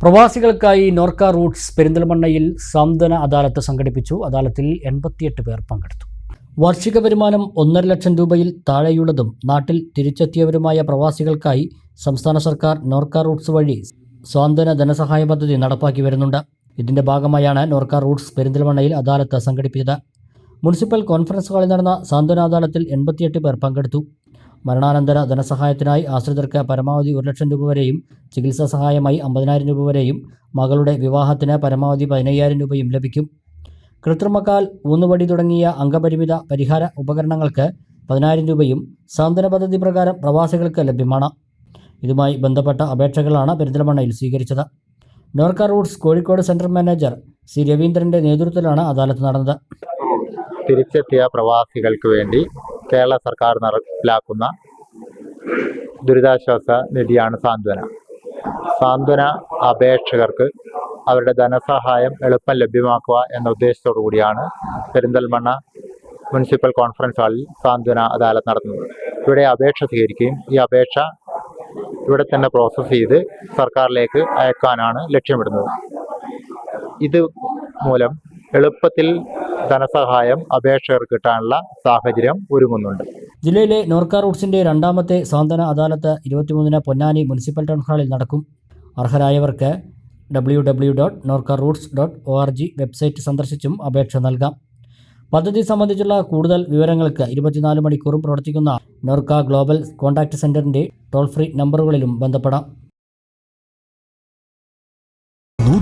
പ്രവാസികൾക്കായി Norka Roots പെരിന്തൽമണ്ണയിൽ സാന്ത്വന അദാലത്ത് സംഘടിപ്പിച്ചു. അദാലത്തിൽ എൺപത്തിയെട്ട് പേർ പങ്കെടുത്തു. വാർഷിക വരുമാനം ഒന്നര ലക്ഷം രൂപയിൽ താഴെയുള്ളതും നാട്ടിൽ തിരിച്ചെത്തിയവരുമായ പ്രവാസികൾക്കായി സംസ്ഥാന സർക്കാർ നോർക്ക റൂട്ട്സ് വഴി സാന്ത്വന ധനസഹായ പദ്ധതി നടപ്പാക്കി വരുന്നുണ്ട്. ഇതിന്റെ ഭാഗമായാണ് നോർക്ക റൂട്ട്സ് പെരിന്തൽമണ്ണയിൽ അദാലത്ത് സംഘടിപ്പിച്ചത്. മുനിസിപ്പൽ കോൺഫറൻസ് ഹാളിൽ നടന്ന സാന്ത്വന അദാലത്തിൽ എൺപത്തിയെട്ട് പേർ പങ്കെടുത്തു. മരണാനന്തര ധനസഹായത്തിനായി ആശ്രിതർക്ക് പരമാവധി ഒരു ലക്ഷം രൂപ വരെയും ചികിത്സാ സഹായമായി അമ്പതിനായിരം രൂപ വരെയും മകളുടെ വിവാഹത്തിന് പരമാവധി പതിനയ്യായിരം രൂപയും ലഭിക്കും. കൃത്രിമക്കാൽ ഊന്നുവടി തുടങ്ങിയ അംഗപരിമിത പരിഹാര ഉപകരണങ്ങൾക്ക് പതിനായിരം രൂപയും സാന്ത്വന പദ്ധതി പ്രകാരം പ്രവാസികൾക്ക് ലഭ്യമാണ്. ഇതുമായി ബന്ധപ്പെട്ട അപേക്ഷകളാണ് പെരിന്തൽമണ്ണയിൽ സ്വീകരിച്ചത്. Norka Roots Kozhikode central manager C രവീന്ദ്രന്റെ നേതൃത്വത്തിലാണ് അദാലത്ത് നടന്നത്. തിരിച്ചെത്തിയ പ്രവാസികൾക്ക് വേണ്ടി കേരള സർക്കാർ നടപ്പിലാക്കുന്ന ദുരിതാശ്വാസ നിധിയാണ് സാന്ത്വന. സാന്ത്വന അപേക്ഷകർക്ക് അവരുടെ ധനസഹായം എളുപ്പം ലഭ്യമാക്കുക എന്ന ഉദ്ദേശത്തോടു കൂടിയാണ് പെരിന്തൽമണ്ണ മുനിസിപ്പൽ കോൺഫറൻസ് ഹാളിൽ സാന്ത്വന അദാലത്ത് നടത്തുന്നത്. ഇവിടെ അപേക്ഷ സ്വീകരിക്കുകയും ഈ അപേക്ഷ ഇവിടെ തന്നെ പ്രോസസ്സ് ചെയ്ത് സർക്കാരിലേക്ക് അയക്കാനാണ് ലക്ഷ്യമിടുന്നത്. ഇത് മൂലം എളുപ്പത്തിൽ ധനസഹായം അപേക്ഷകർ കിട്ടാനുള്ള സാഹചര്യം ഒരുങ്ങുന്നുണ്ട്. ജില്ലയിലെ നോർക്ക റൂട്ട്സിന്റെ രണ്ടാമത്തെ സാന്ത്വന അദാലത്ത് ഇരുപത്തിമൂന്നിന് പൊന്നാനി മുനിസിപ്പൽ ടൗൺ ഹാളിൽ നടക്കും. അർഹരായവർക്ക് W W dot Norka Roots dot O R G website സന്ദർശിച്ചും അപേക്ഷ നൽകാം. പദ്ധതി സംബന്ധിച്ചുള്ള കൂടുതൽ വിവരങ്ങൾക്ക് ഇരുപത്തിനാല് മണിക്കൂറും പ്രവർത്തിക്കുന്ന നോർക്ക ഗ്ലോബൽ കോൺടാക്ട് സെന്ററിന്റെ ടോൾ ഫ്രീ നമ്പറുകളിലും ബന്ധപ്പെടാം.